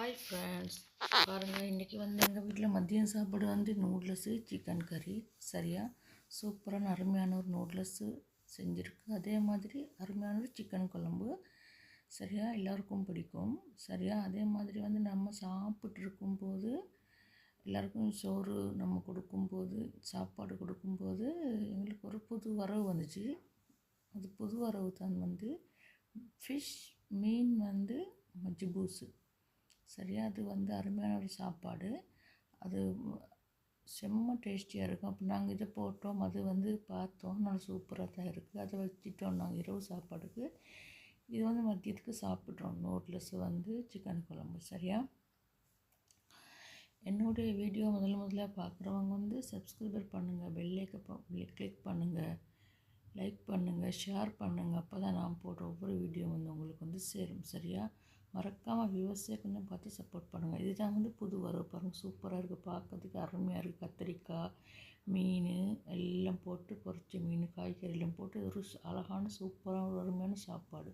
Hi friends பாருங்கள் இன்றைக்கி வந்து எங்கள் வீட்டில் மதியம் சாப்பாடு வந்து நூடுல்ஸு சிக்கன் கறி சரியா? சூப்பரான அருமையான ஒரு நூடுல்ஸு செஞ்சுருக்கு. அதே மாதிரி அருமையான ஒரு சிக்கன் குழம்பு. சரியா? எல்லாருக்கும் பிடிக்கும். சரியா? அதே மாதிரி வந்து நம்ம சாப்பிட்டு இருக்கும்போது எல்லாருக்கும் சோறு நம்ம கொடுக்கும்போது சாப்பாடு கொடுக்கும்போது எங்களுக்கு ஒரு புது வரவு வந்துச்சு. அது புது வரவு தான் வந்து ஃபிஷ் மீன் வந்து மஜ்பூஸு. சரியாக அது வந்து அருமையான ஒரு சாப்பாடு. அது செம்ம டேஸ்டியாக இருக்கும். அப்போ நாங்கள் இதை போட்டோம். அது வந்து பார்த்தோம். நல்லா சூப்பராக தான் இருக்குது அதை வச்சுட்டோம் நாங்கள் இரவு சாப்பாடுக்கு. இது வந்து மதியத்துக்கு சாப்பிட்றோம். நூட்லஸ் வந்து சிக்கன் குழம்பு. சரியா? என்னுடைய வீடியோ முதல்ல முதல்ல பார்க்குறவங்க வந்து சப்ஸ்கிரைபர் பண்ணுங்கள் பெல்லைக்க கிளிக் பண்ணுங்கள் லைக் பண்ணுங்கள் ஷேர் பண்ணுங்கள் அப்போ தான் நான் போடுற ஒவ்வொரு வீடியோ வந்து உங்களுக்கு வந்து சேரும். சரியா? மறக்காமல் வியூவர்ஸே கொஞ்சம் பார்த்து சப்போர்ட் பண்ணுங்கள் இதுதான் வந்து புது வரவு பாருங்கள் சூப்பராக இருக்குது பார்க்கறதுக்கு அருமையாக இருக்குது கத்திரிக்காய் மீன் எல்லாம் போட்டு பொறிச்ச மீன் காய்கறி எல்லாம் போட்டு ஒரு அழகான சூப்பரான ஒரு அருமையான சாப்பாடு.